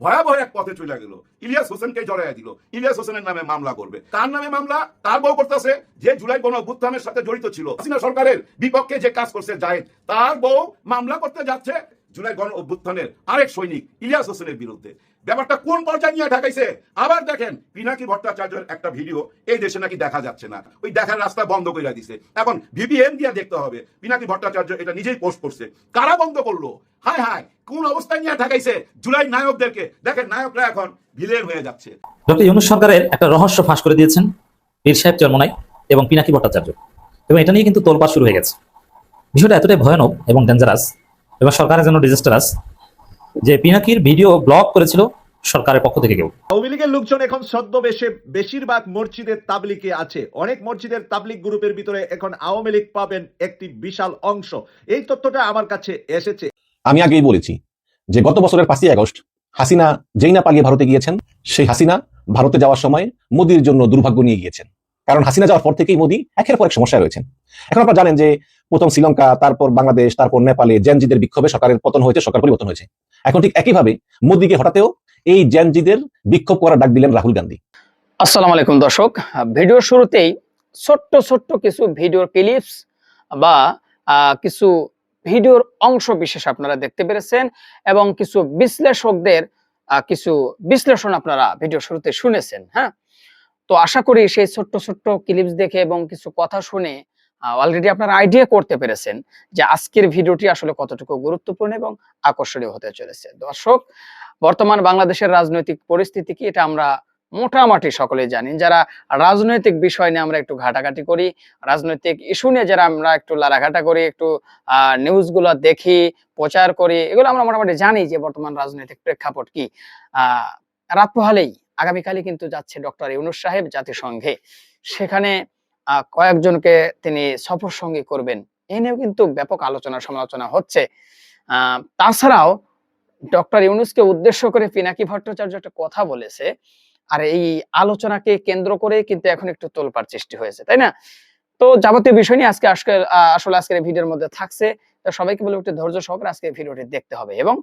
ভয়াবহ এক পথে চলে গেল। ইলিয়াস হোসেনকে জড়াইয়া দিল। ইলিয়াস হোসেনের নামে মামলা করবে। কার নামে মামলা? তার বউ করতেছে, যে জুলাই গণ অভ্যুত্থানের সাথে জড়িত ছিল। হাসিনা সরকারের বিপক্ষে যে কাজ করছে জায়েদ, তার বউ মামলা করতে যাচ্ছে জুলাই গণ অভ্যুত্থানের আরেক সৈনিক ইলিয়াস হোসেনের বিরুদ্ধে। ব্যাপারটা কোন পর্যায়ে নিয়ে ঢাকাইছে? আবার দেখেন, পিনাকি ভট্টাচার্যের একটা ভিডিও এই দেশে নাকি দেখা যাচ্ছে না। ওই দেখার রাস্তা বন্ধ করে দিছে। এখন ভিপিএন দিয়ে দেখতে হবে, পিনাকি ভট্টাচার্য এটা নিজেই পোস্ট করছে। কারা বন্ধ করল? হায় হায়, কোন অবস্থায় নিয়ে ঢাকাইছে জুলাই নায়কদেরকে? দেখেন, নায়করা এখন ভিলেন হয়ে যাচ্ছে। ডক্টর ইউনুস সরকারের একটা রহস্য ফাঁস করে দিয়েছেন পীর সাহেব চরমনাই এবং পিনাকি ভট্টাচার্য। এবং এটা নিয়ে কিন্তু তোলপাড় শুরু হয়ে গেছে। বিষয়টা এতটাই ভয়ানক এবং ডেঞ্জারাস এবং সরকারের জন্য ডিজাস্টারাস যে পিনাকির ভিডিও ব্লক করেছিল সরকারের পক্ষ থেকে কেউ। আওয়ামী লীগের লোকজন এখন ছদ্মবেশে বেশিরভাগ মসজিদের তাবলিকে আছে। অনেক মসজিদের তাবলিক গ্রুপের ভিতরে এখন আওয়ামী লীগ পাবেন একটি বিশাল অংশ। এই তথ্যটা আমার কাছে এসেছে। আমি আগেই বলেছি যে গত বছরের পাঁচই আগস্ট হাসিনা যেই না পালিয়ে ভারতে গিয়েছেন সেই হাসিনা ভারতে যাওয়ার সময় মোদির জন্য দুর্ভাগ্য নিয়ে গিয়েছেন। কারণ হাসিনা যাওয়ার পর থেকেই মোদি একের পর এক সমস্যায় রয়েছেন। এখন আপনারা জানেন যে প্রথম শ্রীলঙ্কা, তারপর বাংলাদেশ, তারপর নেপালে জেনজিদের বিক্ষোভে সরকারের পতন হয়েছে, সরকার পরিবর্তন হয়েছে। এখন ঠিক একইভাবে মোদিকে হঠাতেও এই জেনজিদের বিক্ষোভ করার ডাক দিলেন রাহুল গান্ধী। আসসালামু আলাইকুম দর্শক। ভিডিওর শুরুতেই ছোট্ট ছোট্ট কিছু ভিডিওর ক্লিপস বা কিছু ভিডিওর অংশ বিশেষ আপনারা দেখতে পেরেছেন এবং কিছু বিশ্লেষকদের কিছু বিশ্লেষণ আপনারা ভিডিও শুরুতে শুনেছেন হ্যাঁ? তো আশা করি সেই ছোট্ট ছোট্ট ক্লিপস দেখে এবং কিছু কথা শুনে অলরেডি আপনারা আইডিয়া করতে পেরেছেন যে আজকের ভিডিওটি আসলে কতটুকু গুরুত্বপূর্ণ এবং আকর্ষণীয় হতে চলেছে। দর্শক, বর্তমান বাংলাদেশের রাজনৈতিক পরিস্থিতি কি এটা আমরা মোটামুটি সকলে জানি। যারা রাজনৈতিক বিষয় নিয়ে আমরা একটু ঘাটাঘাটি করি, রাজনৈতিক ইস্যু নিয়ে যারা আমরা একটু লাড়াঘাটা করি, একটু নিউজগুলো দেখি, প্রচার করি, এগুলো আমরা মোটামুটি জানি যে বর্তমান রাজনৈতিক প্রেক্ষাপট কি। আহ, রাত পোহালেই আগামীকালই কিন্তু যাচ্ছে ডক্টর ইউনুস সাহেব জাতিসংঘে। সেখানে কয়েকজনকে তিনি সফর সঙ্গী করবেন। এ নিয়েও কিন্তু ব্যাপক আলোচনা সমালোচনা হচ্ছে। তাছাড়াও ডক্টর ইউনুসকে উদ্দেশ্য করে পিনাকি ভট্টাচার্য একটা কথা বলেছে, আর এই আলোচনাকে কেন্দ্র করে কিন্তু এখন একটু তোলপাড় সৃষ্টি হয়েছে, তাই না? তো যাবতীয় বিষয় নিয়ে আজকে আজকে আসলে আজকের ভিডিওর মধ্যে থাকছে। সবাইকে বলে একটু ধৈর্য সহকারে আজকে ভিডিওটি দেখতে হবে এবং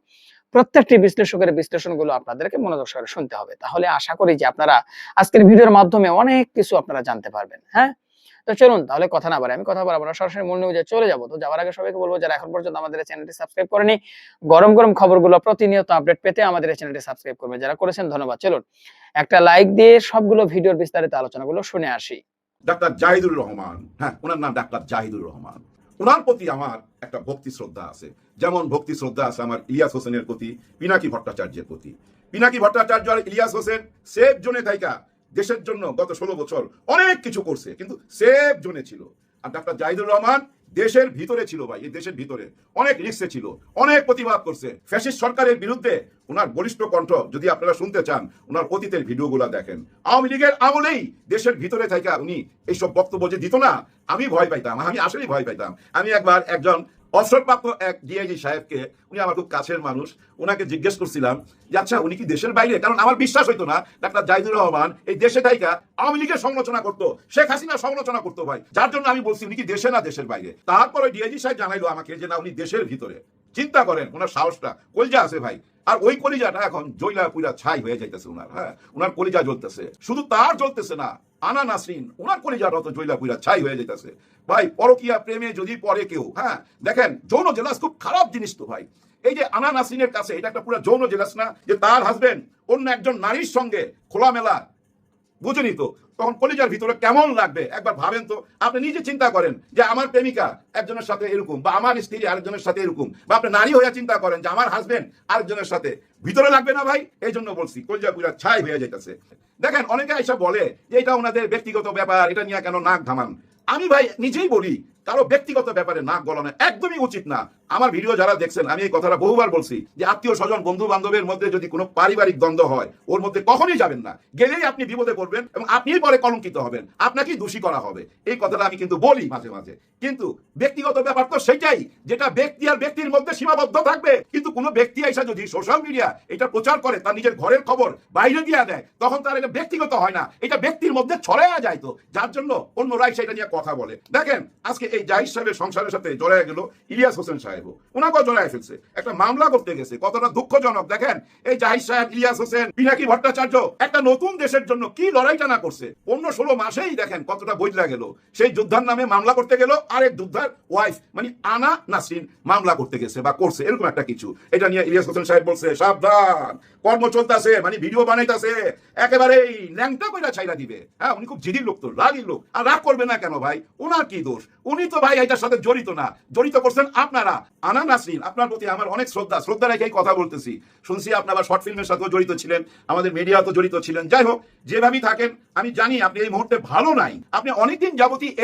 প্রত্যেকটি বিশ্লেষকের বিশ্লেষণগুলো আপনাদেরকে মনোযোগ সহকারে শুনতে হবে। তাহলে আশা করি যে আপনারা আজকের ভিডিওর মাধ্যমে অনেক কিছু আপনারা জানতে পারবেন হ্যাঁ? তো চলুন তাহলে কথা না বাড়ে আমি কথা বলব না, সরাসরি মূল নিউজে চলে যাব। তো যাওয়ার আগে সবাইকে বলব, যারা এখন পর্যন্ত আমাদের চ্যানেলটি সাবস্ক্রাইব করেনি, গরম গরম খবরগুলো প্রতিনিয়ত আপডেট পেতে আমাদের চ্যানেলটি সাবস্ক্রাইব করবেন যারা করেছেন, ধন্যবাদ। চলুন, একটা লাইক দিয়ে সবগুলো ভিডিওর বিস্তারিত আলোচনাগুলো শুনে আসি। ডাক্তার জাহিদুর রহমান হ্যাঁ ওনার নাম ডাক্তার জাহিদুর রহমান। ওনার প্রতি আমার একটা ভক্তি শ্রদ্ধা আছে। যেমন ভক্তি শ্রদ্ধা আছে আমার ইলিয়াস হোসেনের প্রতি, পিনাকি ভট্টাচার্যের প্রতি। পিনাকি ভট্টাচার্য আর ইলিয়াস হোসেন সেফ জোনে থাইকা। দেশের জন্য গত ষোলো বছর অনেক কিছু করছে, কিন্তু সেফ জোনে ছিল। আর ডাক্তার জাহিদুর রহমান দেশের ভিতরে ছিল ভাই, এই দেশের ভিতরে। অনেক রিক্সে ছিল, অনেক প্রতিবাদ করছে। ফ্যাসিস্ট সরকারের বিরুদ্ধে ওনার বলিষ্ঠ কণ্ঠ যদি আপনারা শুনতে চান, ওনার অতীতের ভিডিওগুলো দেখেন। আওয়ামী লীগের আমলেই দেশের ভিতরে থাকা উনি এইসব বক্তব্য যে দিত না, আমি ভয় পাইতাম, আমি আসলেই ভয় পাইতাম। আমি একবার একজন অবসরপ্রাপ্ত এক ডিআইজি সাহেবকে, উনি আমার খুব কাছের মানুষ ওনাকে জিজ্ঞেস করছিলাম যে আচ্ছা উনি কি দেশের বাইরে? কারণ আমার বিশ্বাস হইতো না, ডাক্তার জাহিদুর রহমান এই দেশে থাইকা আওয়ামী লীগের সমালোচনা করতো, শেখ হাসিনা সমালোচনা করতো ভাই। যার জন্য আমি বলছি, উনি কি দেশে না দেশের বাইরে? তারপরে ডিআইজি সাহেব জানাইলো আমাকে যে, না, উনি দেশের ভিতরে। চিন্তা করেন, ওনার সাহসটা, কলজা আছে ভাই। আর ওই কলিজাটা এখন জৈলা পুইরা ছাই হয়ে যাইতেছে ওনার হ্যাঁ? ওনার কলিজা জ্বলতেছে। শুধু তার জ্বলতেছে না, আনা নাসরিন ওনার কলিজাটা তো জৈলা পুইরা ছাই হয়ে যাইতেছে। ভাই, পরকিয়া প্রেমে যদি পড়ে কেউ হ্যাঁ? দেখেন, যৌন জেলাস খুব খারাপ জিনিস তো ভাই। এই যে আনা নাসরিনের কাছে, এটা একটা পুরো যৌন জেলাস না? যে তার হাজবেন্ড অন্য একজন নারীর সঙ্গে খোলামেলা, বুঝুনি তো? তখন কলিজার ভিতরে কেমন লাগবে? একবার ভাবেন তো। আপনি নিজে চিন্তা করেন যে আমার প্রেমিকা একজনের সাথে এরকম, বা আমার স্ত্রী আরেকজনের সাথে এরকম, বা আপনি নারী হয়ে চিন্তা করেন যে আমার হাজবেন্ড আরেকজনের সাথে। ভিতরে লাগবে না ভাই? এই জন্য বলছি, কলিজা পুরা ছাই হয়ে যাইতেছে। দেখেন, অনেকে এসে বলে যে এটা ওনাদের ব্যক্তিগত ব্যাপার, এটা নিয়ে কেন নাক ঘামান? আমি ভাই নিজেই বলি, কারও ব্যক্তিগত ব্যাপারে নাক গলানো একদমই উচিত না। আমার ভিডিও যারা দেখছেন, আমি এই কথাটা বহুবার বলছি যে আত্মীয় স্বজন বন্ধু বান্ধবের মধ্যে যদি কোনো পারিবারিক দ্বন্দ্ব হয়, ওর মধ্যে কখনই যাবেন না। গেলেই আপনি বিপদে পড়বেন এবং আপনিই পরে কলঙ্কিত হবেন। আপনাকেই দোষী করা হবে। এই কথাটা আমি কিন্তু বলি মাঝে মাঝে। কিন্তু ব্যক্তিগত ব্যাপার তো সেটাই, যেটা ব্যক্তি আর ব্যক্তির মধ্যে সীমাবদ্ধ থাকবে। কিন্তু কোনো ব্যক্তি এসে যদি সোশ্যাল মিডিয়া এটা প্রচার করে, তার নিজের ঘরের খবর বাইরে দিয়ে দেয়, তখন তার এটা ব্যক্তিগত হয় না। এটা ব্যক্তির মধ্যে ছড়ায়া যায় তো। যার জন্য অন্য অন্যরাই সেটা নিয়ে কথা বলে। দেখেন, আজকে এই জাহিদ সাহেবের সংসারের সাথে জড়ায় গেল ইলিয়াস হোসেন সাহেব। সাহেব ওনাকেও জড়ায় ফেলছে। একটা মামলা করতে গেছে। কতটা দুঃখজনক, দেখেন? এই জাহিদ সাহেব, ইলিয়াস হোসেন, পিনাকি ভট্টাচার্য, একটা নতুন দেশের জন্য কি লড়াইটা না করছে? অন্য ষোলো মাসেই দেখেন কতটা বদলা গেল। সেই যোদ্ধার নামে মামলা করতে গেল আরেক যোদ্ধার ওয়াইফ মানে আনা নাসরিন, মামলা করতে গেছে বা করছে, এরকম একটা কিছু। এটা নিয়ে ইলিয়াস হোসেন সাহেব বলছে, সাবধান, কর্ম চলতেছে মানে ভিডিও বানাইতেছে, একেবারেই ল্যাংটা কইরা ছাইরা দিবে। হ্যাঁ উনি খুব জিদির লোক তো, রাগির লোক। আর রাগ করবে না কেন ভাই? ওনার কি দোষ? উনি তো ভাই, এটার সাথে জড়িত না। জড়িত করছেন আপনারা। আনা নাসরিন আপনার প্রতি আমার অনেক শ্রদ্ধা শ্রদ্ধা রেখেই কথা বলতেছি। শুনছি শর্ট ফিল্মের সাথেও জড়িত ছিলেন, আমাদের জড়িত ছিলেন। যাই হোক, যেভাবেই থাকেন, আমি জানি আপনি এই মুহূর্তে ভালো নাই। আপনি অনেকদিন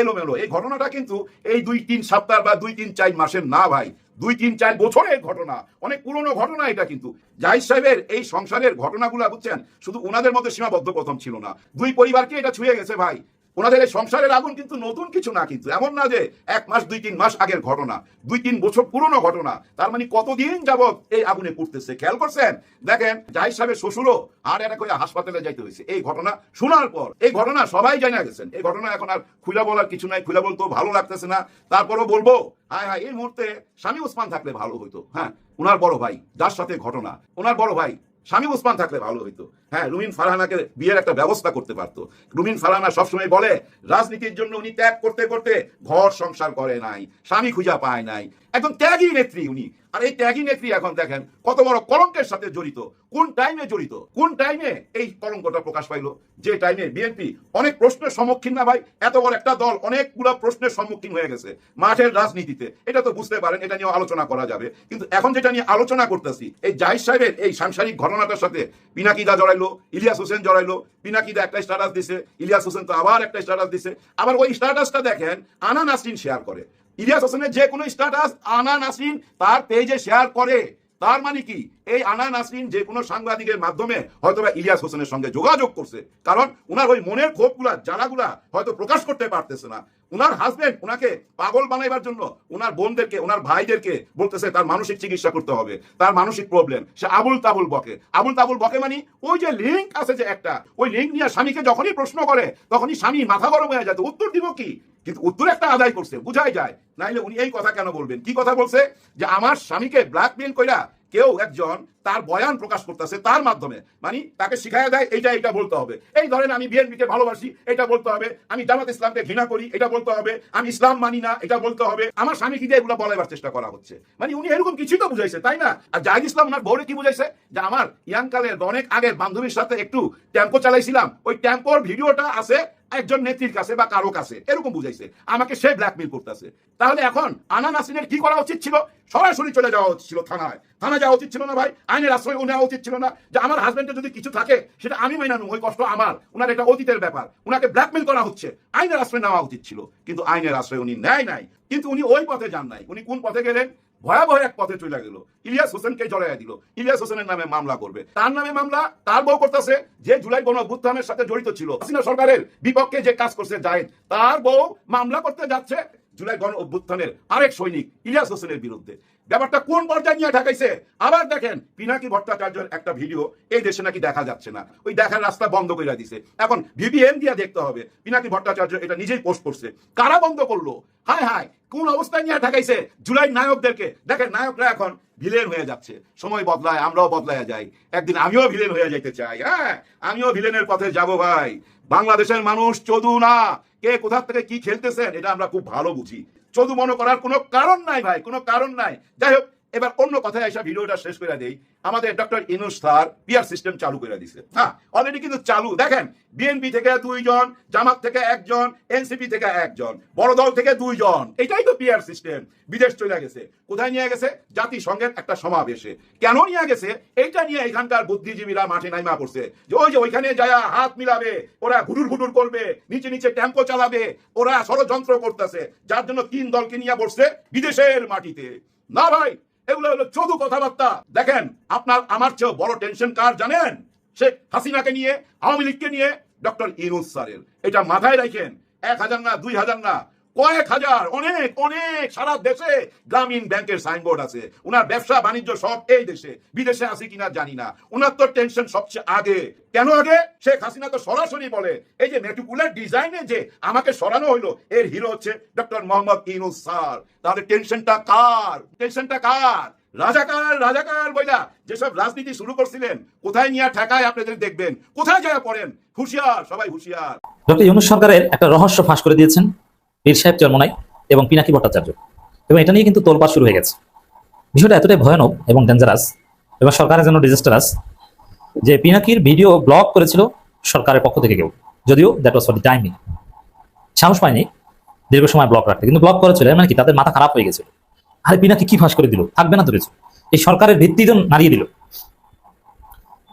এলোমেলো। এই ঘটনাটা কিন্তু এই দুই, তিন সপ্তাহ বা দুই, তিন, চার মাসের না ভাই। দুই, তিন, চার বছরের ঘটনা, অনেক পুরনো ঘটনা এটা কিন্তু। জাহিদ সাহেবের এই সংসারের ঘটনাগুলো বুঝছেন, শুধু ওনাদের মধ্যে সীমাবদ্ধ প্রথম ছিল না। দুই পরিবারকে এটা ছুঁয়ে গেছে ভাই। ওনাদের এই সংসারের আগুন কিন্তু নতুন কিছু না কিন্তু। এমন না যে এক মাস, দুই, তিন মাস আগের ঘটনা, দুই, তিন বছর পুরনো ঘটনা। তার মানে কতদিন যাবত এই আগুনে পুড়তেছে? খেয়াল করছেন? দেখেন, জাহিদ সাহেবের শ্বশুরও আর একটা করে হাসপাতালে যাইতে হয়েছে এই ঘটনা শোনার পর, এই ঘটনা সবাই জানা গেছেন। এই ঘটনা এখন আর খুলে বলার কিছু নাই খুলে বলতেও ভালো লাগতেছে না। তারপরও বলব হ্যাঁ হ্যাঁ এই মুহূর্তে স্বামী ওসমান থাকলে ভালো হইতো। হ্যাঁ ওনার বড় ভাই, যার সাথে ঘটনা ওনার বড় ভাই, স্বামী ওসমান থাকলে ভালো হইতো। হ্যাঁ রুমিন ফারহানাকে বিয়ের একটা ব্যবস্থা করতে পারতো। রুমিন ফারহানা সবসময় বলে, রাজনীতির জন্য উনি ত্যাগ করতে করতে ঘর সংসার করে নাই, স্বামী খুঁজা পায় নাই। একদম ত্যাগী নেত্রী উনি। আর এই ত্যাগী নেত্রী এখন দেখেন, কত বড় কলঙ্কের সাথে জড়িত। কোন টাইমে জড়িত? কোন টাইমে এই কলঙ্কটা প্রকাশ পাইলো? যে টাইমে বিএনপি অনেক প্রশ্নের সম্মুখীন না ভাই, এত বড় একটা দল অনেকগুলো প্রশ্নের সম্মুখীন হয়ে গেছে মাঠের রাজনীতিতে। এটা তো বুঝতে পারেন, এটা নিয়ে আলোচনা করা যাবে। কিন্তু এখন যেটা নিয়ে আলোচনা করতেছি, এই জাহিদ সাহেবের এই সাংসারিক ঘটনাটার সাথে পিনাকিদা জড়াইলো ইলিয়াস হোসেন জড়াইলো, পিনাকিদা একটা স্ট্যাটাস দিছে, ইলিয়াস হোসেন তো আবার একটা স্ট্যাটাস দিছে। আবার ওই স্ট্যাটাসটা দেখেন, আনা নাসরিন শেয়ার করে। ইলিয়াস হোসেনের যে কোনো স্ট্যাটাস আনা নাসরিন তার পেজে শেয়ার করে। তার মানে কি? এই আনা নাসরিন যে কোনো সাংবাদিকের মাধ্যমে হয়তো বা ইলিয়াস হোসেনের সঙ্গে যোগাযোগ করছে। কারণ উনার ওই মনের ক্ষোভগুলা, জ্বালাগুলা হয়তো প্রকাশ করতে পারতেছে না। উনার হাজবেন্ড উনাকে পাগল বানাইবার জন্য উনার বোনদেরকে, উনার ভাইদেরকে বলতেছে তার মানসিক চিকিৎসা করতে হবে, তার মানসিক প্রবলেম সে আবুল তাবুল বকে। আবুল তাবুল বকে মানে ওই যে লিঙ্ক আছে যে একটা, ওই লিঙ্ক নিয়ে স্বামীকে যখনই প্রশ্ন করে, তখনই স্বামী মাথা গরম হয়ে যায় উত্তর দিব কি? কিন্তু উত্তর একটা আদায় করছে, বুঝাই যায়। নাইলে উনি এই কথা কেন বলবেন? কি কথা বলছে? যে আমার স্বামীকে ব্ল্যাকমেল কইরা কেউ একজন তার বয়ান প্রকাশ করতেছে তার মাধ্যমে। মানে তাকে শিখাইয়া দেয়, এইটা এইটা বলতে হবে। এই ধরেন আমি বিএনপিকে ভালোবাসি এটা বলতে হবে। আমি জামাত ইসলামকে ঘৃণা করি, এটা বলতে হবে। আমি ইসলাম মানি না, এটা বলতে হবে। আমার স্বামীকে দিয়ে এগুলো বলাবার চেষ্টা করা হচ্ছে। মানে উনি এরকম কিছুই তো বুঝাইছে, তাই না? আর জাহিদ ইসলাম ওনার বউরে কি বুঝাইছে? যে আমার ইয়াংকালের অনেক আগের বান্ধবীর সাথে একটু টেম্পো চালাইছিলাম। ওই টেম্পোর ভিডিওটা আছে একজন নেত্রীর কাছে বা কারও কাছে, এরকম বুঝাইছে। আমাকে সে ব্ল্যাকমেল করতেছে। তাহলে এখন আনা নাসিনের কি করা উচিত ছিল? সরাসরি চলে যাওয়া উচিত ছিল থানায়। থানা যাওয়া উচিত ছিল না ভাই? আইনের আশ্রয় নেওয়া উচিত ছিল না? যে আমার হাজবেন্ডের যদি কিছু থাকে, সেটা আমি নেব। ওই কষ্ট আমার। ওনার এটা অতীতের ব্যাপার। উনাকে ব্ল্যাকমেল করা হচ্ছে। আইনের আশ্রয় নেওয়া উচিত ছিল। কিন্তু আইনের আশ্রয় উনি নেয় নাই। কিন্তু উনি ওই পথে যান নাই। উনি কোন পথে গেলেন? ভয়াবহ এক পথে চলে গেল। ইলিয়াস হোসেনকে জড়াইয়া দিল। ইলিয়াস হোসেনের নামে মামলা করবে। তার নামে মামলা তার বউ করতেছে, যে জুলাই গণ অভ্যুত্থানের সাথে জড়িত ছিল। হাসিনা সরকারের বিপক্ষে যে কাজ করছে জাহেদ তার বউ মামলা করতে যাচ্ছে জুলাই গণ অভ্যুত্থানের আরেক সৈনিক, ইলিয়াস হোসেনের বিরুদ্ধে। ব্যাপারটা কোন পর্যায়ে নিয়ে ঢাকাইছে আবার দেখেন, পিনাকি ভট্টাচার্যের একটা ভিডিও এই দেশে নাকি দেখা যাচ্ছে না। ওই দেখার রাস্তা বন্ধ করে দিছে। এখন ভিভিএম দিয়ে দেখতে হবে, পিনাকি ভট্টাচার্য এটা নিজেই পোস্ট করছে। কারা বন্ধ করল? হায় হায়, কোন অবস্থায় নিয়ে ঢাকাইছে জুলাই নায়কদেরকে। দেখেন, নায়করা এখন ভিলেন হয়ে যাচ্ছে। সময় বদলায়, আমরাও বদলায় যাই। একদিন আমিও ভিলেন হয়ে যাইতে চাই। হ্যাঁ আমিও ভিলেনের পথে যাব ভাই। বাংলাদেশের মানুষ, চদু না। কে কোথা থেকে কি খেলতেছেন, এটা আমরা খুব ভালো বুঝি। চদু মনে করার কোনো কারণ নাই ভাই, কোনো কারণ নাই। যাই হোক এবার অন্য কথায় এসে ভিডিওটা শেষ করে দেই। আমাদের doctor Yunus sir PR system চালু করে দিছে। হ্যাঁ অলরেডি কিন্তু চালু। দেখেন, বিএনপি থেকে দুইজন, জামাত থেকে একজন, এনসিপি থেকে একজন, বড় দল থেকে দুইজন। এটাই তো পিআর সিস্টেম। বিদেশ চলে গেছে। কোথায় নিয়ে গেছে? জাতিসংঘের একটা সমাবেশে। কেন নিয়ে গেছে? এইটা নিয়ে এখানকার বুদ্ধিজীবীরা মাঠে নাইমা করছে যে ওই যে ওইখানে যায় হাত মিলাবে, ওরা ঘুটুর ঘুটুর করবে, নিচে নিচে টেম্পো চালাবে, ওরা ষড়যন্ত্র করতেছে। যার জন্য তিন দলকে নিয়ে বসছে বিদেশের মাটিতে। না ভাই এগুলো হলো চদু কথাবার্তা। দেখেন, আপনার, আমার চেয়েও বড় টেনশন কার জানেন? শেখ হাসিনাকে নিয়ে, আওয়ামী লীগকে নিয়ে, ডক্টর ইনুস স্যারের। এটা মাথায় রাখেন, এক হাজার না, দুই হাজার না। কয়েক হাজার, অনেক অনেক সারা দেশে গ্রামীণ ব্যাংকের সাইনবোর্ড আছে। ওনার ব্যবসা, বাণিজ্য সব এই দেশে। বিদেশে আছে কিনা জানি না। ওনার তো টেনশন সবচেয়ে আগে। কেন আগে? শেখ হাসিনা তো সরাসরি বলে, এই যে মেটুকুলার ডিজাইনে যে আমাকে সরানো হইল, এর হিরো হচ্ছে ডক্টর মোহাম্মদ ইনুস স্যার। তাহলে টেনশনটা কার? টেনশনটা কার? রাজাকার রাজাকার বইলা, যেসব রাজনীতি শুরু করছিলেন, কোথায় নিয়ে ঠেকায় আপনাদের দেখবেন। কোথায় যায় পড়েন? হুঁশিয়ার, সবাই হুঁশিয়ার। ডক্টর ইউনুস সরকারের একটা রহস্য ফাঁস করে দিয়েছেন। পীর সাহেব চরমনাই এবং পিনাকি ভট্টাচার্য। এবং এটা নিয়ে কিন্তু তোলপাড় শুরু হয়ে গেছে। বিষয়টা এতটাই ভয়ানক এবং ডেঞ্জারাস এবং সরকারের জন্য ডিজাস্টারাস যে পিনাকির ভিডিও ব্লক করেছিল সরকারের পক্ষ থেকে কেউ। যদিও that was for the timing সাহস পায়নি দীর্ঘ সময় ব্লক রাখতে। কিন্তু ব্লক করেছিল মানে কি? তাদের মাথা খারাপ হয়ে গেছিল। আরে পিনাকি কি ফাঁস করে দিল? থাকবে না তো এই সরকারের ভিত্তি নাড়িয়ে দিল।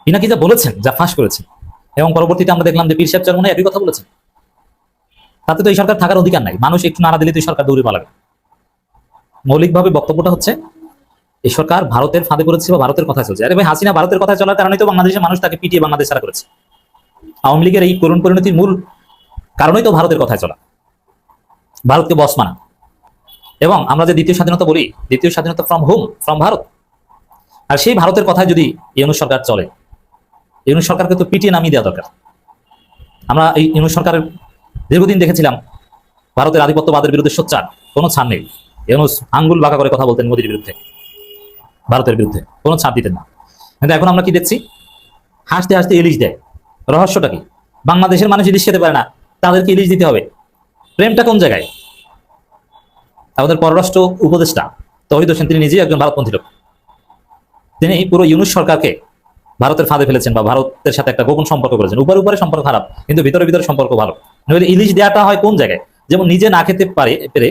পিনাকি যা বলেছেন, যা ফাঁস করেছেন, এবং পরবর্তীতে আমরা দেখলাম যে পীর সাহেব চরমনাই একই কথা বলেছেন। তাতে তো এই সরকার থাকার অধিকার নাই। মানুষ একটু নাড়া দিলে তো এই সরকার দৌড়ে পালাবে। মৌলিকভাবে বক্তব্যটা হচ্ছে, এই সরকার ভারতের ফাঁদে পড়েছে বা ভারতের কথা চলছে। আরে ভাই, হাসিনা ভারতের কথা চলার কারণে তো বাংলাদেশের মানুষ তাকে পিটিয়ে বাংলাদেশ ছাড়া করেছে। আওয়ামী লীগের এই করুণ পরিণতির মূল কারণেই তো ভারতের কথায় চলা। ভারতকে বস মানা। এবং আমরা যে দ্বিতীয় স্বাধীনতা বলি, দ্বিতীয় স্বাধীনতা ফ্রম হোম ফ্রম ভারত। আর সেই ভারতের কথায় যদি ইউনুস সরকার চলে, ইউনুস সরকারকে তো পিটিয়ে নামিয়ে দেওয়া দরকার। আমরা এই ইউনুস সরকারের দীর্ঘদিন দেখেছিলাম ভারতের আধিপত্যবাদের বিরুদ্ধে সোচ্চার, কোনো ছাড় নেই। ইউনুস আঙ্গুল বাঁকা করে কথা বলতেন মোদির বিরুদ্ধে, ভারতের বিরুদ্ধে, কোনো ছাড় দিতেন না। কিন্তু এখন আমরা কি দেখছি? হাসতে হাসতে ইলিশ দেয়। রহস্যটা কি? বাংলাদেশের মানুষ ইলিশ খেতে পারে না, তাদেরকে ইলিশ দিতে হবে। প্রেমটা কোন জায়গায়? আমাদের পররাষ্ট্র উপদেষ্টা তহিদ হোসেন, তিনি নিজেই একজন ভারতপন্থী লোক। তিনি পুরো ইউনুস সরকারকে ভারতের ফাঁদে ফেলেছেন বা ভারতের সাথে একটা গোপন সম্পর্ক করেছেন। উপরে উপরে সম্পর্ক খারাপ, কিন্তু ভিতরে ভিতরে সম্পর্ক ভালো। নইলে ইলিশ দেওয়াটা হয় কোন জায়গায়? যেমন নিজে না খেতে পারে, পেরে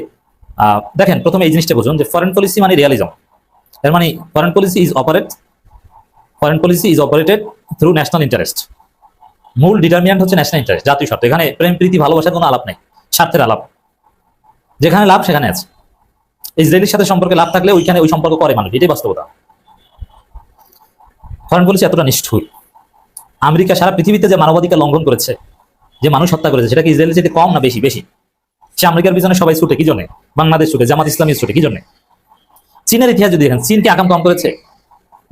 দেখেন প্রথমে এই জিনিসটা বুঝুন যে ফরেন পলিসি মানে রিয়ালিজম এর মানে foreign policy is operate foreign policy is operated through national interest মূল ডিটারমিনেন্ট হচ্ছে ন্যাশনাল ইন্টারেস্ট জাতীয় স্বার্থ। এখানে প্রেম, প্রীতি, ভালোবাসার কোনো আলাপ নেই, স্বার্থের আলাপ। যেখানে লাভ, সেখানে আছে। ইসরায়েলের সাথে সম্পর্কে লাভ থাকলে ওইখানে ওই সম্পর্ক করে মানুষ, এটাই বাস্তবতা। ফরেন পলিসি এতটা নিষ্ঠুর। আমেরিকা সারা পৃথিবীতে যে মানবাধিকার লঙ্ঘন করেছে, যে মানুষ হত্যা করেছে, সেটা কি ইসরায়েলের চেয়ে কম না বেশি? বেশি। সে আমেরিকার পিছনে সবাই ছুটে, কি জন্য? বাংলাদেশ ছুটে, জামাত ইসলামী ছুটে, কি জন্য? চীনের ইতিহাস যদি দেখেন, চীনকে আকাম কম করেছে।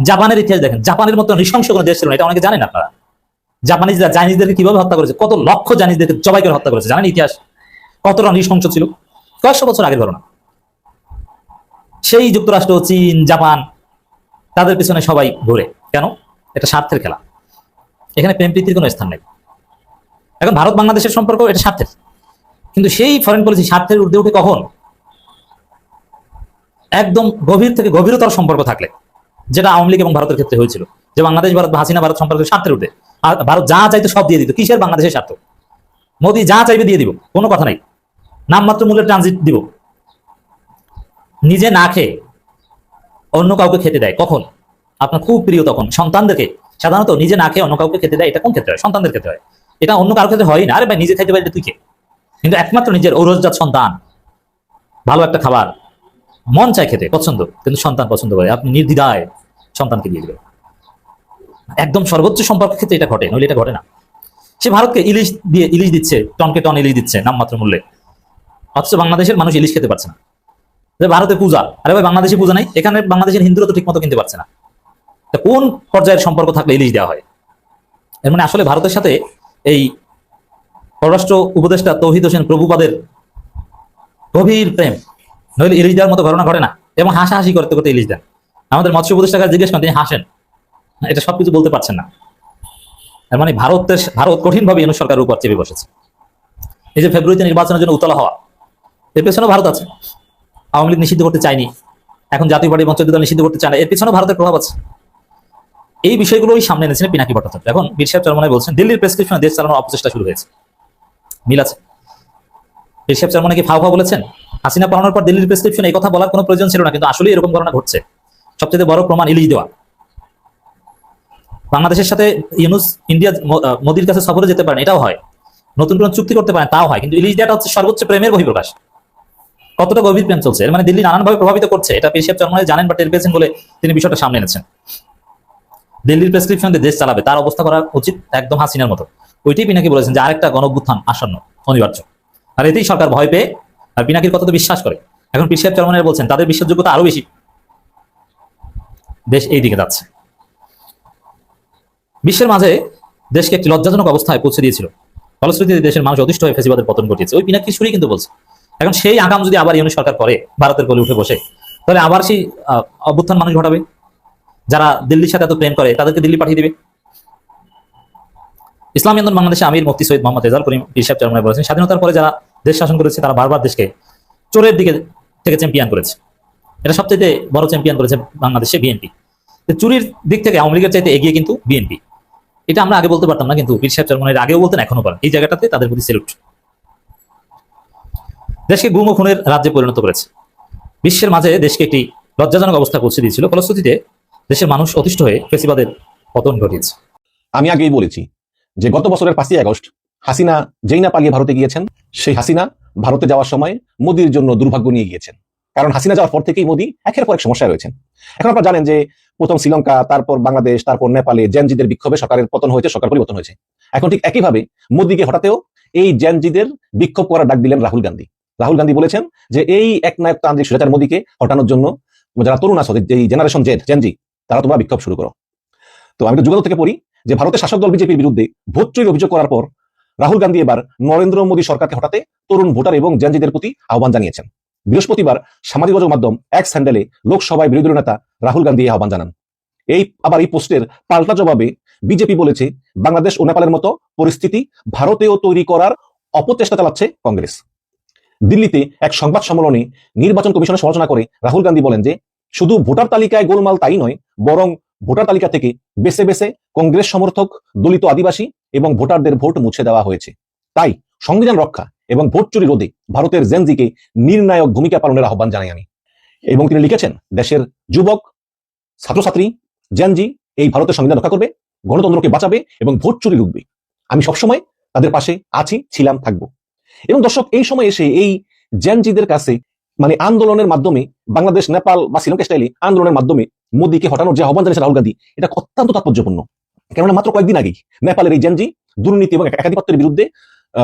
জাপানের ইতিহাস দেখেন, জাপানের মতো নৃশংস কোনো দেশ ছিল না, এটা অনেকে জানেন আপনারা। জাপানিজরা চাইনিজদেরকে কীভাবে হত্যা করেছে, কত লক্ষ চাইনিজদেরকে জবাই করে হত্যা করেছে, জানেন ইতিহাস? কতটা নৃশংস ছিল? কয়েকশো বছর আগের ঘটনা। সেই যুক্তরাষ্ট্র, চীন, জাপান, তাদের পিছনে সবাই ঘুরে। কেন? এটা স্বার্থের খেলা। এখানে প্রেম প্রীতির কোনো স্থান নেই। এখন ভারত বাংলাদেশের সম্পর্ক এটা স্বার্থের। কিন্তু সেই ফরেন পলিসি স্বার্থের ঊর্ধ্বে উঠে কখন? একদম গভীর থেকে গভীরতর সম্পর্ক থাকলে, যেটা আওয়ামী লীগ এবং ভারতের ক্ষেত্রে হয়েছিল। যে বাংলাদেশ ভারত হাসিনা ভারত সম্পর্কে স্বার্থের উঠে আর ভারত যা চাইতো সব দিয়ে দিত। কিসের বাংলাদেশের স্বার্থ? মোদি যা চাইবে দিয়ে দিব। কোনো কথা নাই। নামমাত্র মূল্যে ট্রানজিট দিব। নিজে না খেয়ে অন্য কাউকে খেতে দেয়। কখন? আপনার খুব প্রিয় তখন, সন্তানদেরকে। সাধারণত নিজে না খেয়ে অন্য কাউকে খেতে দেয়, এটা কোন ক্ষেত্রে সন্তানদের ক্ষেত্রে হয়। এটা অন্য কারোর ক্ষেত্রে হয় না। আরে ভাই, নিজে খেতে পারলে তুই কে? কিন্তু একমাত্র নিজের ঔরসজাত সন্তান, ভালো একটা খাবার, মন চায় খেতে, পছন্দ। কিন্তু সন্তান পছন্দ করে। আপনি নির্দ্বিধায় সন্তানকে দিয়ে দেবেন। একদম সর্বোচ্চ সম্পর্কের ক্ষেত্রে এটা ঘটে, নইলে এটা ঘটে না। সে ভারতকে ইলিশ দিয়ে ইলিশ দিচ্ছে, টনকে টন ইলিশ দিচ্ছে, নামমাত্র মূল্যে। অথচ বাংলাদেশের মানুষ ইলিশ খেতে পারছে না। ভারতে পূজা। আরে ভাই, বাংলাদেশে পূজা নাই। এখানে বাংলাদেশের হিন্দুরা তো ঠিক মতো কিনতে পারছে না। তা কোন পর্যায়ের সম্পর্ক থাকলে ইলিশ দেওয়া হয়? এর মানে আসলে ভারতের সাথে এই পররাষ্ট্র উপদেষ্টা তৌহিদ হোসেন প্রভুপাদের গভীর প্রেম, নইলে ইলিশ দেওয়ার মতো ঘটনা ঘটে না। এবং হাসাহাসি করতে করতে ইলিশ দেন। আমাদের মৎস্য উপদেষ্টাকে জিজ্ঞেস করেন, তিনি হাসেন? এটা সবকিছু বলতে পারছেন না। এর মানে ভারতের ভারত কঠিনভাবে ইউনুস সরকারের উপর চেপে বসেছে। এই যে ফেব্রুয়ারিতে নির্বাচনের জন্য উতলা হওয়া, এর পেছনেও ভারত আছে। আওয়ামী লীগ নিষিদ্ধ করতে চায়নি। এখন জাতীয় পার্টি মঞ্চ দল নিষিদ্ধ করতে চায় না। এর পিছনেও ভারতের প্রভাব আছে। এই বিষয়গুলোই সামনে এনেছিলেন পিনাকি ভট্টাচার্য। এখন বীর সাহেব চরমনাই বলছেন, দিল্লির প্রেসক্রিপশনে দেশ চালানোর অপচেষ্টা শুরু হয়েছে। মিল আছে। বীর সাহেব চরমনাই কি ফাও ফাও বলেছেন? হাসিনা পালানোর পর দিল্লির প্রেসক্রিপশন এই কথা বলার কোনো প্রয়োজন ছিল না, কিন্তু আসলে এরকম ঘটনা ঘটছে। সবচেয়ে বড় প্রমাণ ইলিশ দেওয়া। বাংলাদেশের সাথে ইউনুস ইন্ডিয়া মোদির কাছে সফরে যেতে পারেন, এটাও হয়। নতুন কোনো চুক্তি করতে পারেন, তাও হয়। কিন্তু ইলিশ দেওয়াটা হচ্ছে সর্বোচ্চ প্রেমের বহিঃপ্রকাশ। কতটা গভীর প্রেম চলছে। মানে দিল্লি নানানভাবে প্রভাবিত করছে। এটা পেশিয়াব চরমায় জানেন বা টের পেয়েছেন বলে তিনি বিষয়টা সামনে এনেছেন। দিল্লির প্রেসক্রিপশন দিয়ে দেশ চালাবে, তার অবস্থা করা উচিত একদম হাসিনার মতো। ওইটাই পিনাকি বলেছেন যে আরেকটা গণভ্যুত্থান আসন্ন, অনিবার্য। আর এতেই সরকার ভয় পেয়ে, আর পিনাকির কথা তো বিশ্বাস করে। এখন পীর সাহেব চরমানের বলছেন, তাদের বিশ্বাসযোগ্যতা আরও বেশি। দেশ এই দিকে যাচ্ছে। বিশ্বের মাঝে দেশকে একটি লজ্জাজনক অবস্থায় পৌঁছে দিয়েছিল। ফলশ্রুতিতে দেশের মানুষ অতিষ্ঠ হয়ে ফেসিবাদের পতন ঘটিয়েছে। ওই পিনাকি সুরি কিন্তু বলছে। এখন সেই আগাম যদি আবার ইউনি সরকার করে, ভারতের কোলে উঠে বসে, তাহলে আবার সেই অভ্যুত্থান মানুষ ঘটাবে? যারা দিল্লির সাথে এত প্রেম করে, তাদেরকে দিল্লি পাঠিয়ে দিবে। ইসলামী আন্দোলন বাংলাদেশে আমির মুফতি সৈয়দ মোহাম্মদ রেজাল করিম পীর সাহেব চরমানে বলেছেন, স্বাধীনতার পরে যারা দেশ শাসন করেছে, তারা বারবার দেশকে চোরের দিকে থেকে চ্যাম্পিয়ন করেছে। এটা সবচেয়ে বড় চ্যাম্পিয়ন করেছে বাংলাদেশে বিএনপি চুরির দিক থেকে আওয়ামী লীগের চাইতে এগিয়ে কিন্তু বিএনপি এটা আমরা আগে বলতে পারতাম না, কিন্তু পীর সাহেব চরমানের আগেও বলতেন এখনও বলেন। এই জায়গাটাতে তাদের প্রতি সেলুট দেশকে গুম ও খুনের রাজ্যে পরিণত করেছে। বিশ্বের মাঝে দেশকে একটি লজ্জাজনক অবস্থা পৌঁছে দিয়েছিল। ফলশ্রুতিতে দেশের মানুষ অতিষ্ঠ হয়ে ফেসিবাদের পতন ঘটিয়েছে। আমি আগেই বলেছি যে গত বছরের পাঁচই আগস্ট হাসিনা যেই না পালিয়ে ভারতে গিয়েছেন, সেই হাসিনা ভারতে যাওয়ার সময় মোদির জন্য দুর্ভাগ্য নিয়ে গিয়েছেন। কারণ হাসিনা যাওয়ার পর থেকেই মোদি একের পর এক সমস্যায় রয়েছেন। এখন আপনারা জানেন যে প্রথম শ্রীলঙ্কা, তারপর বাংলাদেশ, তারপর নেপালে জেনজিদের বিক্ষোভে সরকারের পতন হয়েছে, সরকার পরিবর্তন হয়েছে। এখন ঠিক একইভাবে মোদিকে হঠাতেও এই জেনজিদের বিক্ষোভ করার ডাক দিলেন রাহুল গান্ধী। রাহুল গান্ধী বলেছেন যে এই একনায়ক তান্ত্রিক সুরেচার মোদীকে হটানোর জন্য যারা তরুণ আছে যে জেনারেশন জেড জেনজি তারা তোমরা বিক্ষোভ শুরু করো। তো আমি তো যুগান্তর থেকে পড়ি যে ভারতের শাসক দল বিজেপির বিরুদ্ধে ভোট চুরির অভিযোগ করার পর রাহুল গান্ধী এবার নরেন্দ্র মোদী সরকারকে হঠাতে তরুণ ভোটার এবং জেনজিদের প্রতি আহ্বান জানিয়েছেন। বৃহস্পতিবার সামাজিক যোগাযোগ মাধ্যম এক্স হ্যান্ডেলে লোকসভায় বিরোধী নেতা রাহুল গান্ধী আহ্বান জানান। এই আবার এই পোস্টের পাল্টা জবাবে বিজেপি বলেছে, বাংলাদেশ ও নেপালের মতো পরিস্থিতি ভারতেও তৈরি করার অপচেষ্টা চালাচ্ছে কংগ্রেস। দিল্লিতে এক সংবাদ সম্মেলনে নির্বাচন কমিশনের সমালোচনা করে রাহুল গান্ধী বলেন যে শুধু ভোটার তালিকায় গোলমাল তাই নয়, বরং ভোটার তালিকা থেকে বেছে বেছে কংগ্রেস সমর্থক, দলিত আদিবাসী এবং ভোটারদের ভোট মুছে দেওয়া হয়েছে। তাই সংবিধান রক্ষা এবং ভোট চুরি রোধে ভারতের জেনজিকে নির্ণায়ক ভূমিকা পালনের আহ্বান জানাই আমি। এবং তিনি লিখেছেন, দেশের যুবক, ছাত্রছাত্রী জেনজি এই ভারতের সংবিধান রক্ষা করবে, গণতন্ত্রকে বাঁচাবে এবং ভোট চুরি রুখবে। আমি সবসময় তাদের পাশে আছি, ছিলাম, থাকব। এবং দর্শক, এই সময় এসে এই জেনজিদের কাছে মানে আন্দোলনের মাধ্যমে বাংলাদেশ, নেপাল বা শ্রীলঙ্কা স্টাইলে আন্দোলনের মাধ্যমে মোদীকে হটানোর যে আহ্বান জানিয়েছে রাহুল গান্ধী, এটা অত্যন্ত তাৎপর্যপূর্ণ। কেননা মাত্র কয়েকদিন আগেই নেপালের এই জেনজি দুর্নীতি এবং একাধিপত্যের বিরুদ্ধে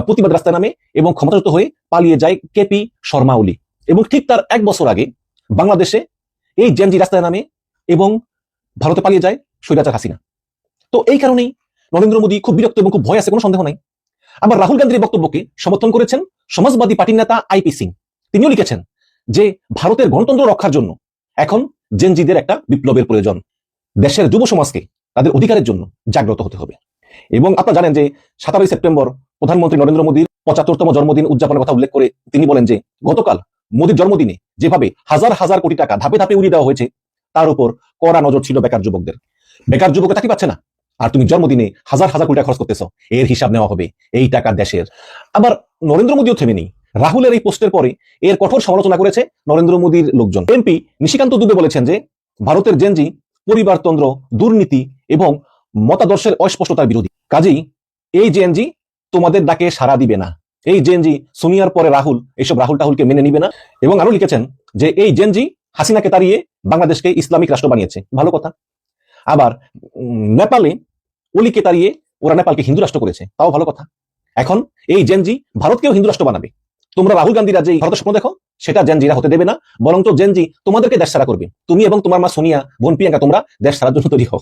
প্রতিবাদ রাস্তায় নামে এবং ক্ষমতাচ্যুত হয়ে পালিয়ে যায় কেপি শর্মা ওলি। এবং ঠিক তার এক বছর আগে বাংলাদেশে এই জেনজি রাস্তায় নামে এবং ভারতে পালিয়ে যায় স্বৈরাচার হাসিনা। তো এই কারণেই নরেন্দ্র মোদী খুব বিরক্ত এবং খুব ভয় আছে, কোনো সন্দেহ নাই। আবার রাহুল গান্ধীর বক্তব্যকে সমর্থন করেছেন সমাজবাদী পার্টির নেতা আইপি সিং। তিনিও লিখেছেন যে ভারতের গণতন্ত্র রক্ষার জন্য এখন জেনজিদের একটা বিপ্লবের প্রয়োজন। দেশের যুব সমাজকে তাদের অধিকারের জন্য জাগ্রত হতে হবে। এবং আপনারা জানেন যে সাতারোই সেপ্টেম্বর প্রধানমন্ত্রী নরেন্দ্র মোদীর পঁচাত্তরতম জন্মদিন উদযাপনের কথা উল্লেখ করে তিনি বলেন যে, গতকাল মোদীর জন্মদিনে যেভাবে হাজার হাজার কোটি টাকা ধাপে ধাপে উড়িয়ে দেওয়া হয়েছে, তার উপর কড়া নজর ছিল বেকার যুবকদের। বেকার যুবকে তাকে পাচ্ছে না? আর তুমি জন্মদিনে হাজার হাজার কোটি টাকা খরচ করতেছো, এর হিসাব নেওয়া হবে এই টাকা দেশের। আবার নরেন্দ্র মোদীও থেমে নেই। রাহুলের এই পোস্টের পরে এর কঠোর সমালোচনা করেছে নরেন্দ্র মোদীর লোকজন। এমপি নিশিকান্ত দুবে বলেছেন যে, ভারতের জেনজি পরিবারতন্ত্র দুর্নীতি এবং মতাদর্শের অস্পষ্টতার বিরোধী। কাজেই এই জেএনজি তোমাদের ডাকে সাড়া দিবে না। এই জেনজি সোনিয়ার পরে রাহুল এইসব রাহুল টাহুলকে মেনে নিবে না। এবং আরও লিখেছেন যে, এই জেনজি হাসিনাকে তাড়িয়ে বাংলাদেশকে ইসলামিক রাষ্ট্র বানিয়েছে। ভালো কথা। আবার নেপালে অলিকে তাড়িয়ে ওরা নেপালকে হিন্দু রাষ্ট্র করেছে। তাও ভালো কথা। এখন এই জেনজি ভারতকেও হিন্দু রাষ্ট্র বানাবে। তোমরা রাহুল গান্ধীরা যে ভারতের স্বপ্ন দেখো, সেটা জেনজিরা হতে দেবে না বরং তো জেনজি তোমাদেরকে দেশ ছাড়া করবে। তুমি এবং তোমার মা সোনিয়া, বোন প্রিয়াঙ্কা, তোমরা দেশ ছাড়ার জন্য তৈরি হও।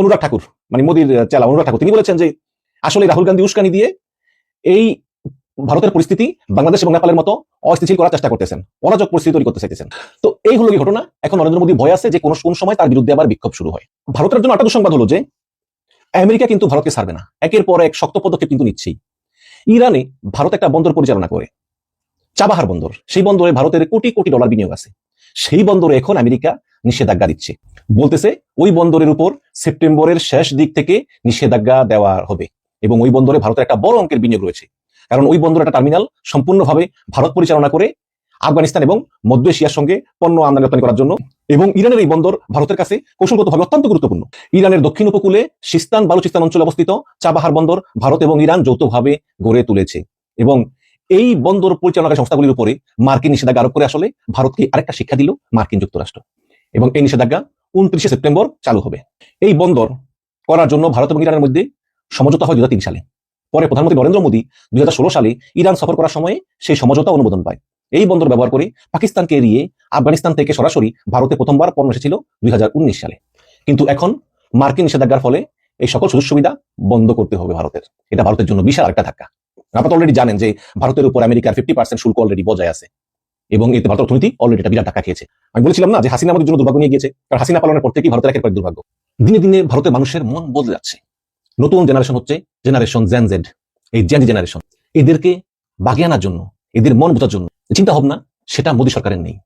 অনুরাগ ঠাকুর মানে মোদীর চেলা, অনুরাগ ঠাকুর, তিনি বলেছেন যে, আসলে রাহুল গান্ধী উস্কানি দিয়ে এই ভারতের পরিস্থিতি বাংলাদেশ এবং নেপালের মতো অস্থিতিশীল করার চেষ্টা করতেছেন। অরাজক পরিস্থিতি তৈরি করতে চাইতেছেন। তো এই হলো ঘটনা? এখন নরেন্দ্র মোদী ভয় আছে যে, কোন কোন সময় তার বিরুদ্ধে আবার বিক্ষোভ শুরু হয়। ভারতের জন্য একটা দুঃসংবাদ হলো যে, আমেরিকা কিন্তু ভারতকে ছাড়বে না। একের পর এক শক্ত পদক্ষেপ কিন্তু নিচ্ছেই। ইরানে ভারত একটা বন্দর পরিচালনা করে। চাবাহার বন্দর। সেই বন্দরে ভারতের কোটি কোটি ডলার বিনিয়োগ আছে। সেই বন্দরে এখন আমেরিকা নিষেধাজ্ঞা দিচ্ছে। বলতেছে, ওই বন্দরের উপর সেপ্টেম্বরের শেষ দিক থেকে নিষেধাজ্ঞা দেওয়া হবে এবং ওই বন্দরে ভারতের একটা বড় অঙ্কের বিনিয়োগ রয়েছে। কারণ ওই বন্দর একটা টার্মিনাল সম্পূর্ণভাবে ভারত পরিচালনা করে আফগানিস্তান এবং মধ্য এশিয়ার সঙ্গে পণ্য আমদানি রপ্তানি করার জন্য এবং ইরানের এই বন্দর ভারতের কাছে কৌশলগতভাবে অত্যন্ত গুরুত্বপূর্ণ। ইরানের দক্ষিণ উপকূলে সিস্তান বালুচিস্তান অঞ্চলে অবস্থিত চাবাহার বন্দর ভারত এবং ইরান যৌথভাবে গড়ে তুলেছে এবং এই বন্দর পরিচালনাকারী সংস্থাগুলির উপরে মার্কিন নিষেধাজ্ঞা আরোপ করে আসলে ভারতকে আরেকটা শিক্ষা দিল মার্কিন যুক্তরাষ্ট্র। এবং এই নিষেধাজ্ঞা উনত্রিশে সেপ্টেম্বর চালু হবে। এই বন্দর করার জন্য ভারত এবং ইরানের মধ্যে সমঝোতা হয় দুই সালে। পরে প্রধানমন্ত্রী নরেন্দ্র মোদী দুই হাজার ষোলো সালে ইরান সফর করার সময় সেই সমঝোতা অনুমোদন পায়। এই বন্দর ব্যবহার করে পাকিস্তানকে এড়িয়ে আফগানিস্তান থেকে সরাসরি ভারতে প্রথমবার পণ্য এসেছিল দুই হাজার উনিশ সালে। কিন্তু এখন মার্কিন নিষেধাজ্ঞার ফলে এই সকল সুযোগ সুবিধা বন্ধ করতে হবে ভারতের। এটা ভারতের জন্য বিশাল একটা ধাক্কা। আপনারা অলরেডি জানেন যে ভারতের উপর আমেরিকার ফিফটি পার্সেন্ট শুল্ক অলরেডি বজায় আছে। এবং এতে ভারতের অর্থনীতি অলরেডি একটা বিরাট ধাক্কা খেয়েছে। আমি বলেছিলাম না যে হাসিনা আমাদের জন্য দুর্ভাগ্য নিয়ে গিয়েছে, কারণ হাসিনা পালনের পর থেকেই ভারতের একের দুর্ভাগ্য। দিনে দিনে ভারতের মানুষের মন বদলে যাচ্ছে। নতুন জেনারেশন হচ্ছে জেনারেশন জেন জেড এই জেন জেনারেশন এদেরকে বাগিয়ে আনার জন্য, এদের মন বোঝার জন্য চিন্তা ভাবনা, সেটা মোদী সরকারের নেই।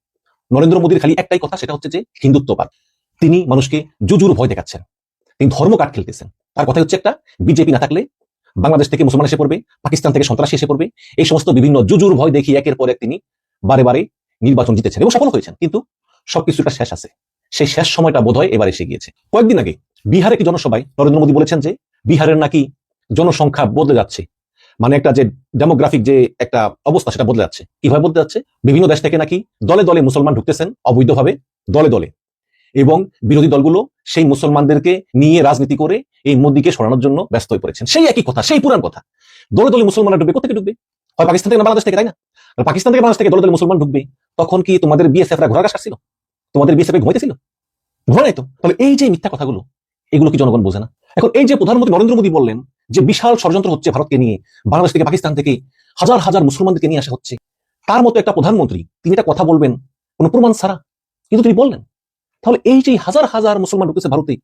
নরেন্দ্র মোদীর খালি একটাই কথা, সেটা হচ্ছে যে হিন্দুত্ববাদ। তিনি মানুষকে জুজুর ভয় দেখাচ্ছেন। তিনি ধর্ম কাট খেলতেছেন। তার কথা হচ্ছে একটা, বিজেপি না থাকলে বাংলাদেশ থেকে মুসলমান এসে পড়বে, পাকিস্তান থেকে সন্ত্রাসী এসে পড়বে, এই সমস্ত বিভিন্ন জুজুর ভয় দেখিয়ে একের পর এক তিনি বারে বারে নির্বাচন জিতেছেন এবং সফল হয়েছেন। কিন্তু সবকিছু একটা শেষ আছে। সেই শেষ সময়টা বোধহয় এবার এসে গিয়েছে। কয়েকদিন আগে বিহারে কি জনসভায় নরেন্দ্র মোদী বলেছেন যে, বিহারের নাকি জনসংখ্যা বদলে যাচ্ছে। মানে একটা যে ডেমোগ্রাফিক যে একটা অবস্থা সেটা বদলে যাচ্ছে। কীভাবে বদলে যাচ্ছে? বিভিন্ন দেশ থেকে নাকি দলে দলে মুসলমান ঢুকতেছেন, অবৈধভাবে দলে দলে। এবং বিরোধী দলগুলো সেই মুসলমানদেরকে নিয়ে রাজনীতি করে এই মোদীকে সরানোর জন্য ব্যস্ত হয়ে পড়েছেন। সেই একই কথা, সেই পুরান কথা। দলে দলে মুসলমানরা ঢুকবে কোথেকে ঢুকবে হয় পাকিস্তান থেকে বাংলাদেশ থেকে, তাই না? পাকিস্তান থেকে বাংলাদেশ থেকে দলে দলে মুসলমান ঢুকবে তখন কি তোমাদের বিএসএফরা ঘোড়া ঘাস কাটছিল? তোমাদের বিএসএফ ঘুমাইতেছিল? ঘোরা তো? তাহলে এই যে মিথ্যা কথাগুলো, এগুলো কি জনগণ বোঝে না? এখন এই যে প্রধানমন্ত্রী নরেন্দ্র মোদী বললেন যে বিশাল ষড়যন্ত্র হচ্ছে ভারতকে নিয়ে, বাংলাদেশ থেকে পাকিস্তান থেকে হাজার হাজার মুসলমানদেরকে নিয়ে আসা হচ্ছে, তার মতো একটা প্রধানমন্ত্রী, তিনি এটা কথা বলবেন, কোন প্রমাণ ছাড়া। কিন্তু তিনি বললেন তাহলে এই যে হাজার হাজার মুসলমান ঢুকেছে ভারতে,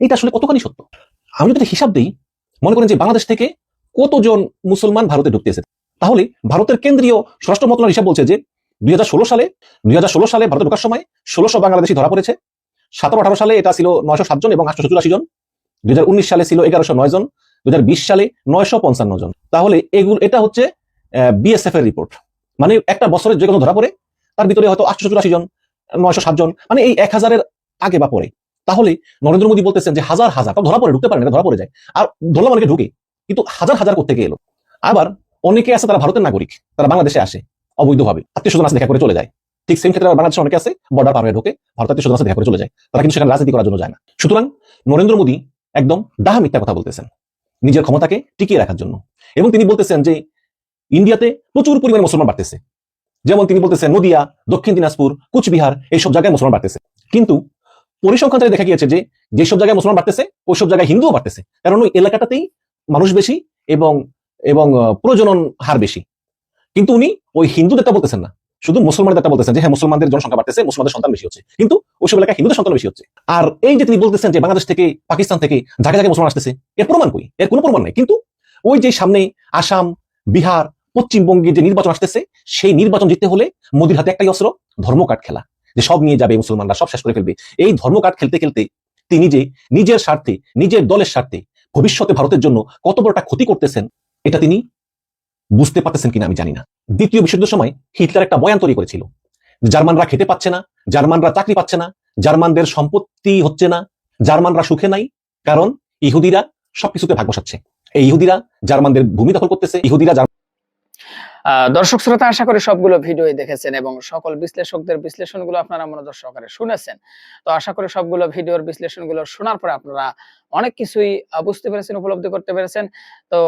এটা আসলে কতখানি সত্য? আমি যদি হিসাব দিই, মনে করেন যে বাংলাদেশ থেকে কতজন মুসলমান ভারতে ঢুকতেছে? তাহলে ভারতের কেন্দ্রীয় স্বরাষ্ট্র মন্ত্রণালয় হিসাব বলছে যে দুই হাজার ষোলো সালে, দুই হাজার ষোলো সালে ভারতে ঢোকার সময় ষোলোশো বাংলাদেশি ধরা পড়েছে। সতেরো আঠারো সালে এটা ছিল নয়শো সাতজন এবং আটশো চুরাশি জন। দুই হাজার উনিশ সালে ছিল এগারোশো নয় জন। দুই হাজার বিশ সালে নয়শো পঞ্চান্ন জন। তাহলে এগুলো এটা হচ্ছে বিএসএফ এর রিপোর্ট মানে একটা বছরের যে কোনো ধরা পড়ে, তার ভিতরে হয়তো আটশো চুরাশি জন। নয়শো সাত জন মানে এই এক হাজারের আগে বা পরে। তাহলে নরেন্দ্র মোদী বলতেছেন যে হাজার হাজার, তাও ধরা পড়ে, ঢুকতে পারে না ধরা পড়ে যায়। আর ধরলাম অনেকে ঢুকে, কিন্তু হাজার হাজার করতে এলো? আবার অনেকে আছে তারা ভারতের নাগরিক, তারা বাংলাদেশে আসে, অবৈধভাবে, আত্মীয় স্বজন দেখা করে চলে যায়। ঠিক সেম ক্ষেত্রে বাংলাদেশে অনেকে আছে বর্ডার পার হয়ে ঢোকে ভারত আত্মীয় স্বজন দেখা করে চলে যায়। তারা কিন্তু সেখানে রাজনীতি করার জন্য যায় না। সুতরাং নরেন্দ্র মোদী একদম ডাহা মিথ্যা কথা বলতেছেন, নিজের ক্ষমতাকে টিকিয়ে রাখার জন্য। এবং তিনি বলতেছেন যে, ইন্ডিয়াতে প্রচুর পরিমাণে মুসলমান বাড়তেছে। যেমন তিনি বলতেছেন নদিয়া, দক্ষিণ দিনাজপুর, কুচবিহার, এইসব জায়গায় মুসলমান বাড়তেছে। কিন্তু পরিসংখ্যান থেকে দেখা গিয়েছে যে যেসব জায়গায় মুসলমান বাড়তেছে, ওইসব জায়গায় হিন্দুও বাড়তেছে। কারণ ওই এলাকাটাতেই মানুষ বেশি এবং এবং প্রজনন হার বেশি। কিন্তু উনি ওই হিন্দুদেরটা বলতেছেন না। শুধু মুসলমানদের মুসলমানদেরটা বলতেছেন যে হ্যাঁ মুসলমানদের জনসংখ্যা বাড়তেছে, মুসলমানদের সন্তান বেশি হচ্ছে। কিন্তু ওইসব এলাকায় হিন্দুদের সন্তান বেশি হচ্ছে। আর এই যে তিনি বলতেছেন যে, বাংলাদেশ থেকে, পাকিস্তান থেকে জায়গায় জায়গায় মুসলমান আসতেছে, এর প্রমাণ কই? এর কোনো প্রমাণ নেই। কিন্তু ওই যে সামনে আসাম, বিহার পশ্চিমবঙ্গে যে নির্বাচন আসতেছে, সেই নির্বাচন জিততে হলে মোদির হাতে একটাই অস্ত্র ধর্মকাট খেলা। যে সব নিয়ে যাবে মুসলমানরা, সব শেষ করে ফেলবে। এই ধর্মকাট খেলতে খেলতে তিনি যে নিজের স্বার্থে, নিজের দলের স্বার্থে ভবিষ্যতে ভারতের জন্য কত বড়টা ক্ষতি করতেছেন, এটা তিনি বুঝতে পারতেছেন কিনা আমি জানি না। দ্বিতীয় বিশ্বযুদ্ধের সময় হিটলার একটা বয়ান তৈরি করেছিল। জার্মানরা খেতে পাচ্ছে না, জার্মানরা চাকরি পাচ্ছে না, জার্মানদের সম্পত্তি হচ্ছে না, জার্মানরা সুখে নাই, কারণ ইহুদিরা সবকিছুতে ভাগ বসাচ্ছে এই ইহুদিরা জার্মানদের ভূমি দখল করতেছে, ইহুদিরা দর্শক শ্রোতা, আশা করি সবগুলো ভিডিওই দেখেছেন এবং সকল বিশ্লেষকদের বিশ্লেষণগুলো আপনারা মনোযোগ সহকারে শুনেছেন। তো আশা করি সবগুলো ভিডিওর বিশ্লেষণগুলো শোনার পরে আপনারা অনেক কিছুই বুঝতে পেরেছেন, উপলব্ধি করতে পেরেছেন। তো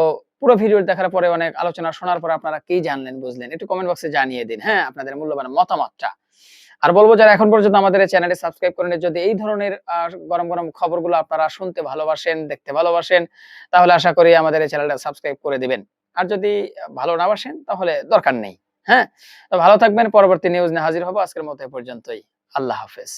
পুরো ভিডিও দেখার পরে অনেক আলোচনা শোনার পরে আপনারা কি জানলেন, বুঝলেন? একটু কমেন্ট বক্সে জানিয়ে দিন। হ্যাঁ আপনাদের মূল্যবান মতামতটা। আর বলব, যারা এখন পর্যন্ত আমাদের চ্যানেলে সাবস্ক্রাইব করেন যদি এই ধরনের গরম গরম খবরগুলো আপনারা শুনতে ভালোবাসেন, দেখতে ভালোবাসেন, তাহলে আশা করি আমাদের এই চ্যানেলটা সাবস্ক্রাইব করে দিবেন। আর যদি ভালো না বাসেন, তাহলে দরকার নেই। হ্যাঁ? ভালো থাকবেন, পরবর্তী নিউজ নিয়ে হাজির হব। আজকের মতো পর্যন্তই। আল্লাহ হাফেজ।